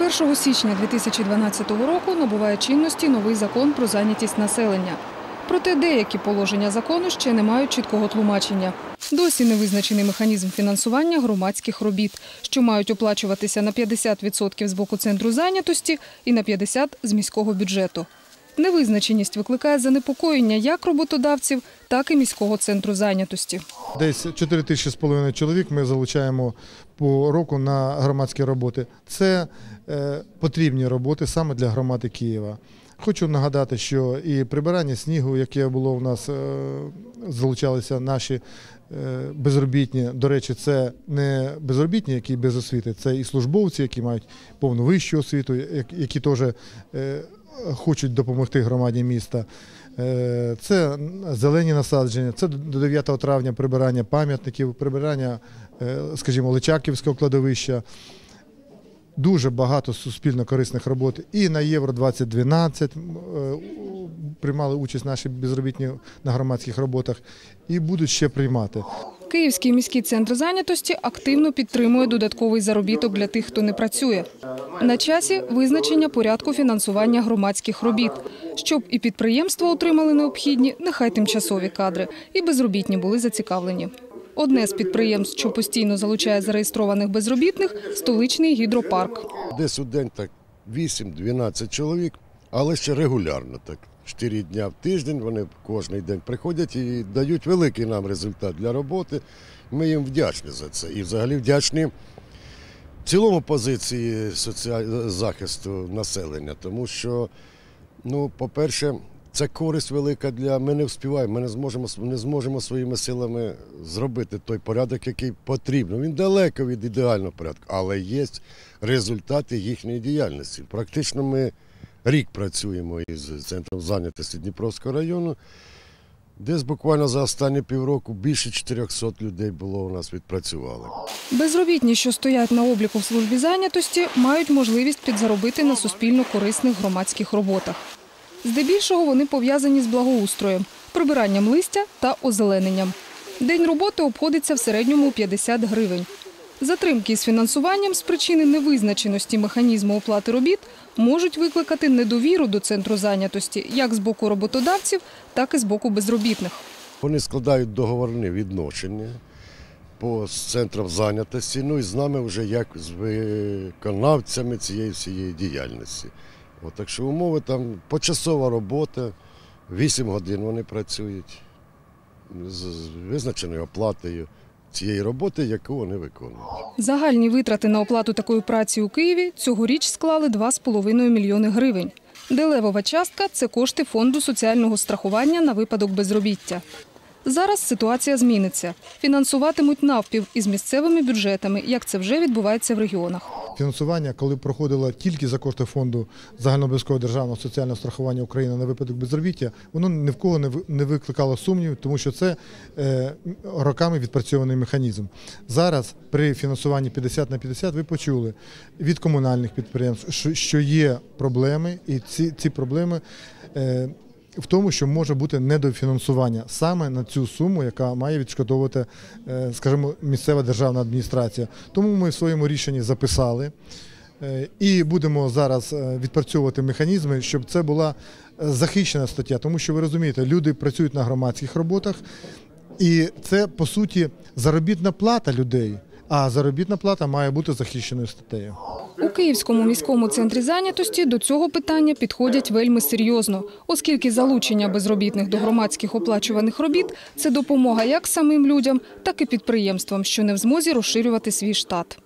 1 січня 2012 року набуває чинності новий закон про зайнятість населення. Проте деякі положення закону ще не мають чіткого тлумачення. Досі не визначений механізм фінансування громадських робіт, що мають оплачуватися на 50% з боку центру зайнятості і на 50% з міського бюджету. Невизначеність викликає занепокоєння як роботодавців, так і міського центру зайнятості. Десь 4 тисячі з половиною чоловік ми залучаємо по року на громадські роботи. Це е, потрібні роботи саме для громади Києва. Хочу нагадати, що і прибирання снігу, яке було у нас, е, залучалися наші е, безробітні. До речі, це не безробітні, які без освіти, це і службовці, які мають повну вищу освіту, які теж е, хочуть допомогти громаді міста. Це зелені насадження, це до 9 травня прибирання пам'ятників, прибирання, скажімо, Личаківського кладовища. Дуже багато суспільно корисних робот. І на Євро 2012 е, приймали участь наші безробітні на громадських роботах і будуть ще приймати. Київський міський центр зайнятості активно підтримує додатковий заробіток для тих, хто не працює. На часі визначення порядку фінансування громадських робіт, щоб і підприємства отримали необхідні, нехай тимчасові кадри, і безробітні були зацікавлені. Одне з підприємств, що постійно залучає зареєстрованих безробітних – столичний гідропарк. Десь у день так 8-12 чоловік, але ще регулярно так. 4 дня в тиждень вони кожен день приходять і дають великий нам результат для роботи. Ми їм вдячні за це. І взагалі вдячні в цілому позиції соціаль... захисту населення, тому що, ну, по-перше, це користь велика для ми не вспіваємо, ми не зможемо, не зможемо своїми силами зробити той порядок, який потрібно. Він далеко від ідеального порядку, але є результати їхньої діяльності. Практично ми рік працюємо із центром зайнятості Дніпровського району. Десь буквально за останні півроку більше 400 людей було у нас відпрацювали. Безробітні, що стоять на обліку в службі зайнятості, мають можливість підзаробити на суспільно корисних громадських роботах. Здебільшого вони пов'язані з благоустроєм, прибиранням листя та озелененням. День роботи обходиться в середньому 50 гривень. Затримки з фінансуванням з причини невизначеності механізму оплати робіт можуть викликати недовіру до центру зайнятості як з боку роботодавців, так і з боку безробітних. Вони складають договорні відношення по з центром зайнятості, ну і з нами вже як з виконавцями цієї всієї діяльності. От, так що умови там почасова робота, 8 годин вони працюють з визначеною оплатою цієї роботи, яку вони виконують. Загальні витрати на оплату такої праці у Києві цьогоріч склали 2,5 мільйони гривень. Де левова частка – це кошти фонду соціального страхування на випадок безробіття. Зараз ситуація зміниться. Фінансуватимуть навпів із місцевими бюджетами, як це вже відбувається в регіонах. Фінансування, коли проходило тільки за кошти фонду загальнообов'язкового державного соціального страхування України на випадок безробіття, воно ні в кого не ви- не викликало сумнів, тому що це е, роками відпрацьований механізм. Зараз при фінансуванні 50 на 50 ви почули від комунальних підприємств, що, є проблеми, і ці, ці проблеми. В тому, що може бути недофінансування саме на цю суму, яка має відшкодовувати, е, скажімо, місцева державна адміністрація. Тому ми в своєму рішенні записали е, і будемо зараз е, відпрацьовувати механізми, щоб це була захищена стаття, тому що ви розумієте, люди працюють на громадських роботах, і це по суті заробітна плата людей. А заробітна плата має бути захищеною статтею. У Київському міському центрі зайнятості до цього питання підходять вельми серйозно, оскільки залучення безробітних до громадських оплачуваних робіт – це допомога як самим людям, так і підприємствам, що не в змозі розширювати свій штат.